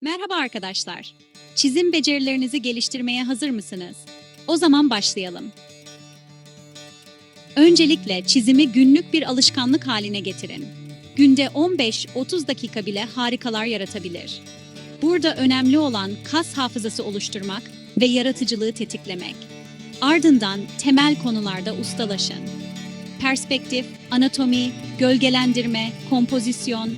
Merhaba arkadaşlar. Çizim becerilerinizi geliştirmeye hazır mısınız? O zaman başlayalım. Öncelikle çizimi günlük bir alışkanlık haline getirin. Günde 15-30 dakika bile harikalar yaratabilir. Burada önemli olan kas hafızası oluşturmak ve yaratıcılığı tetiklemek. Ardından temel konularda ustalaşın. Perspektif, anatomi, gölgelendirme, kompozisyon,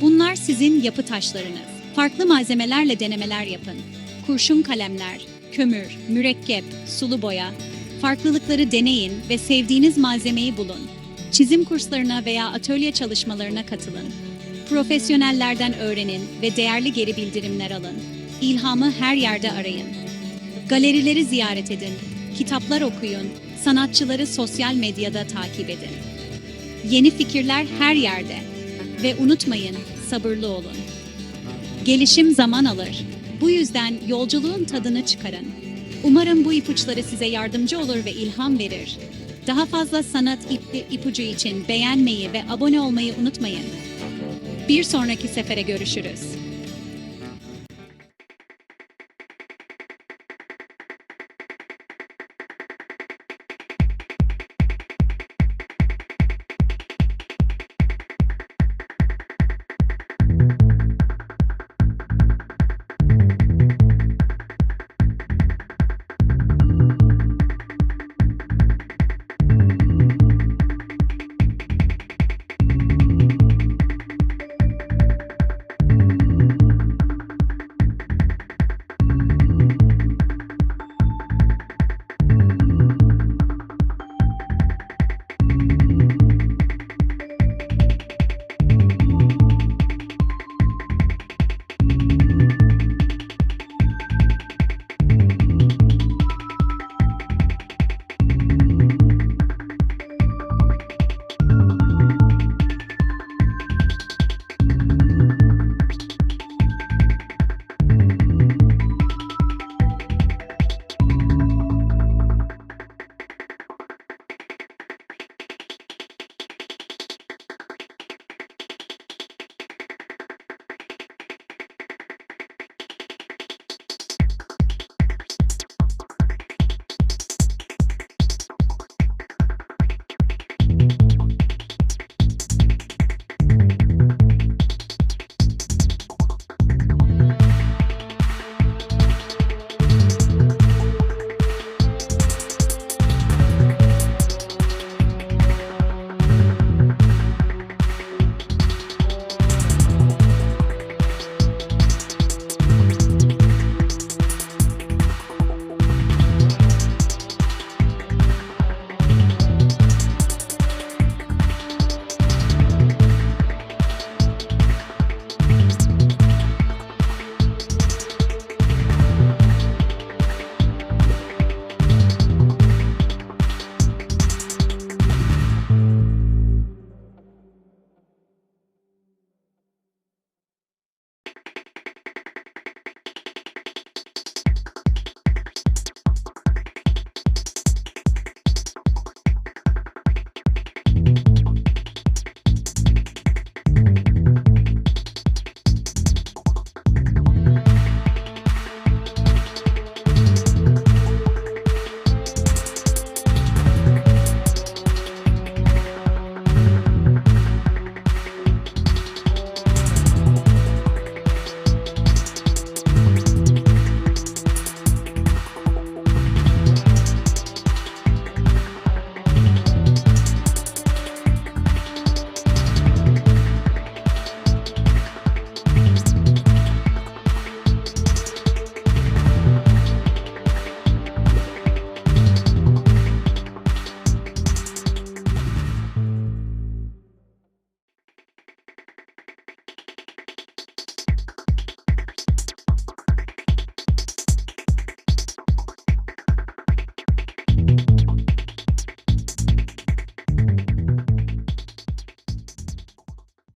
Bunlar sizin yapı taşlarınız. Farklı malzemelerle denemeler yapın. Kurşun kalemler, kömür, mürekkep, sulu boya. Farklılıkları deneyin ve sevdiğiniz malzemeyi bulun. Çizim kurslarına veya atölye çalışmalarına katılın. Profesyonellerden öğrenin ve değerli geri bildirimler alın. İlhamı her yerde arayın. Galerileri ziyaret edin, kitaplar okuyun, sanatçıları sosyal medyada takip edin. Yeni fikirler her yerde. Ve unutmayın, sabırlı olun. Gelişim zaman alır. Bu yüzden yolculuğun tadını çıkarın. Umarım bu ipuçları size yardımcı olur ve ilham verir. Daha fazla sanat ipi ipucu için beğenmeyi ve abone olmayı unutmayın. Bir sonraki sefere görüşürüz.